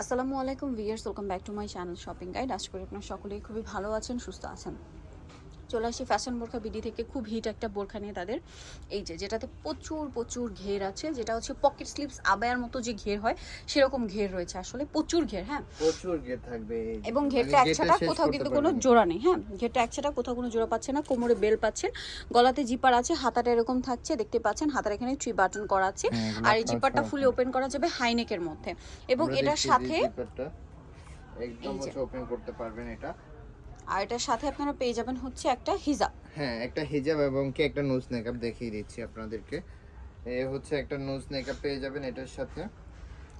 আসসালামু আলাইকুম viewers welcome back to my channel shopping guide. আশা করি আপনারা সকলেই খুবই ভালো আছেন, সুস্থ আছেন। চলে আসি ফ্যাশন বোরখা বিডি থেকে খুব হিট একটা বোরখা নিয়ে তাদের। এই যে যেটাতে প্রচুর প্রচুর ঘের আছে যেটা হচ্ছে পকেট স্লিপস আবায়ার মতো যে ঘের হয় সেরকম ঘের রয়েছে। আসলে প্রচুর ঘের হ্যাঁ। প্রচুর গেট থাকবে এবং মানে ঘেরটা গেটটা একছাটা কোথাও কিন্তু কোনো জোড়া নেই হ্যাঁ। ঘেরটা একছাটা কোথাও কোনো জোড়া পাচ্ছে না কোমরে বেল পাচ্ছেন গলাতে জিপার আছে হাতাটা এরকম থাকছে দেখতে পাচ্ছেন হাতার এখানে থ্রি বাটন করা আছে হ্যাঁ, আর এই জিপারটা ফুলি ওপেন করা যাবে হাইনেকের মধ্যে। এবং এটার সাথে একদম ওপেন করতে পারবেন এটা। আর এটার সাথে আপনারা পেয়ে যাবেন হচ্ছে একটা হিজাব। হ্যাঁ একটা হিজাব এবং কি একটা নোজ মেকআপ দেখিয়ে দিচ্ছি আপনাদেরকে। এ হচ্ছে একটা নোজ মেকআপ পেয়ে যাবেন এটার সাথে।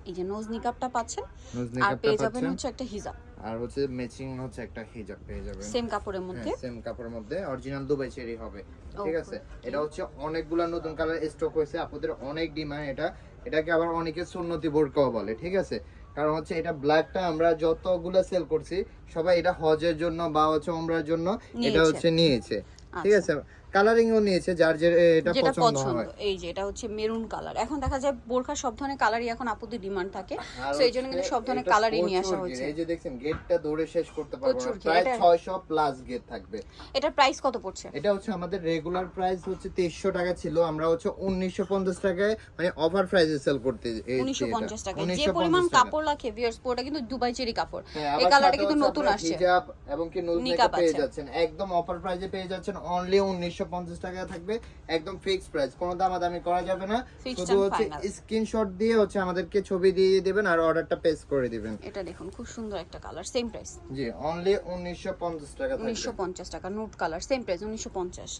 এই যে নোজ নিকাপটা পাচ্ছেন নোজ আর পেয়ে যাবেন হচ্ছে একটা হিজাব। আর হচ্ছে ম্যাচিং হচ্ছে একটা হিজাব পেয়ে যাবেন। সেম কাপড়ের মধ্যে? সেম কাপড়ের মধ্যে। অরিজিনাল দুবাই চেরি হবে। ঠিক আছে? এটা হচ্ছে অনেকগুলা নতুন কালার স্টক হয়েছে। আপনাদের অনেক ডিমান্ড এটা। এটাকে আবার অনেকে সুন্নতি বোরকাও বলে। ঠিক আছে? কারণ হচ্ছে এটা ব্ল্যাকটা আমরা যতগুলো সেল করছি সবাই এটা হজের জন্য বা হচ্ছে ওমরার জন্য এটা হচ্ছে নিয়েছে। ঠিক আছে? কালারিংও নিয়েছে যার যে এটা পছন্দ হয়। এই যে এটা হচ্ছে মেরুন কালার এখন দেখা যায় বোরখা সব ধরনের কালারই এখন আপুদের ডিমান্ড থাকে। তো এই জন্য কিন্তু সব ধরনের কালারই নিয়ে আসা গেট। এই যে দেখছেন গেটটা দৌড়ে শেষ করতে পারব। প্রায় 600 প্লাস গেট থাকবে। এটার প্রাইস কত পড়ছে? এটা হচ্ছে আমাদের রেগুলার প্রাইস হচ্ছে তেইশশো টাকা ছিল। আমরা হচ্ছে উনিশশো পঞ্চাশ টাকায় মানে অফার প্রাইসে সেল করতে এই- উনিশশো এটা। পঞ্চাশ টাকা যে পরিমাণ কাপড় লাগে ভিউয়ার্স পুরোটা কিন্তু দুবাই চেরি কাপড়। হ্যাঁ, এই কালারটা কিন্তু নতুন আসছে। হিজাব এবং কি নুজ পেয়ে যাচ্ছেন। একদম অফার প্রাইসে পেয়ে যাচ্ছেন। অনলি উনিশশো পঞ্চাশ টাকা থাকবে একদম ফিক্সড প্রাইস কোনো দামাদামি করা যাবে না। শুধু হচ্ছে স্ক্রিনশট দিয়ে হচ্ছে আমাদেরকে ছবি দিয়ে দিবেন আর অর্ডারটা পেস করে দিবেন। এটা দেখুন খুব সুন্দর একটা কালার সেম প্রাইস জি অনলি উনিশশো পঞ্চাশ টাকা উনিশশো থাকবে পঞ্চাশ টাকা নোট কালার সেম প্রাইস উনিশশো পঞ্চাশ।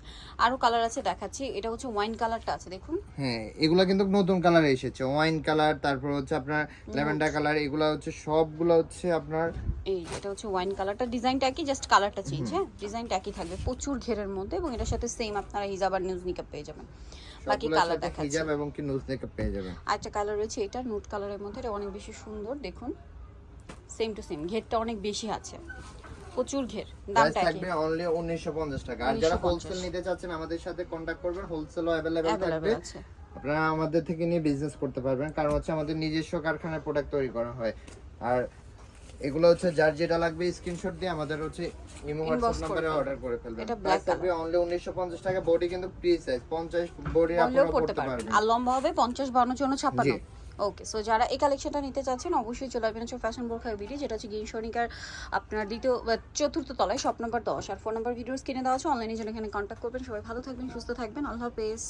আরও কালার আছে দেখাচ্ছি এটা হচ্ছে ওয়াইন কালারটা আছে দেখুন। হ্যাঁ এগুলা কিন্তু নতুন কালার এসেছে ওয়াইন কালার তারপর হচ্ছে আপনার ল্যাভেন্ডার কালার এগুলা হচ্ছে সবগুলো হচ্ছে আপনার এই যে এটা হচ্ছে ওয়াইন কালারটা ডিজাইনটা একই জাস্ট কালারটা চেঞ্জ হ্যাঁ ডিজাইনটা একই থাকবে প্রচুর ঘেরের মধ্যে এবং এটার সাথে সেম আপনারা হিজাব আর নিউজ নিকাপ পেয়ে যাবেন বাকি সবগুলোর কালার সাথে দেখাচ্ছি হিজাব এবং কি নুজ মেকআপ পেয়ে যাবেন আরেকটা কালার রয়েছে এটা নুট কালারের মধ্যে এটা অনেক বেশি সুন্দর দেখুন সেম টু সেম ঘেরটা অনেক বেশি আছে প্রচুর ঘের প্রাইস দামটা একই থাকবে অনলি 1950 টাকা আর যারা 1950 হোলসেল নিতে চাচ্ছেন আমাদের সাথে কন্টাক্ট করবেন হোলসেলও अवेलेबल থাকবে অ্যাভেলেবল আছে আপনারা আমাদের থেকে নিয়ে বিজনেস করতে পারবেন কারণ হচ্ছে আমাদের নিজস্ব কারখানায় প্রোডাক্ট তৈরি করা হয় আর এগুলো হচ্ছে যার যেটা লাগবে স্ক্রিনশট দিয়ে আমাদের হচ্ছে ইমো হোয়াটসঅ্যাপ নম্বরে অর্ডার করে ফেলবেন। এটা black থাকবে অনলি 1950 টাকা বডি কিন্তু ফ্রি সাইজ 50 বডি আপনারা পড়তে পারবেন। আর লম্বা হবে পঞ্চাশ বান্ন জন্য ছাপ্পান্ন। জি। ওকে সো যারা এই কালেকশনটা নিতে চাচ্ছেন অবশ্যই চলে আসবেন হচ্ছে ফ্যাশন বোরখার বিডি যেটা হচ্ছে গিরিশনিকার আপনার দ্বিতীয় চতুর্থ তলায় শপ নাম্বার দশ। আর ফোন নাম্বার ভিডিওস কিনে দেওয়া আছে অনলাইনে জন্য এখানে কন্ট্যাক্ট করবেন। সবাই ভালো থাকবেন সুস্থ থাকবেন। আল্লাহ হাফেজ।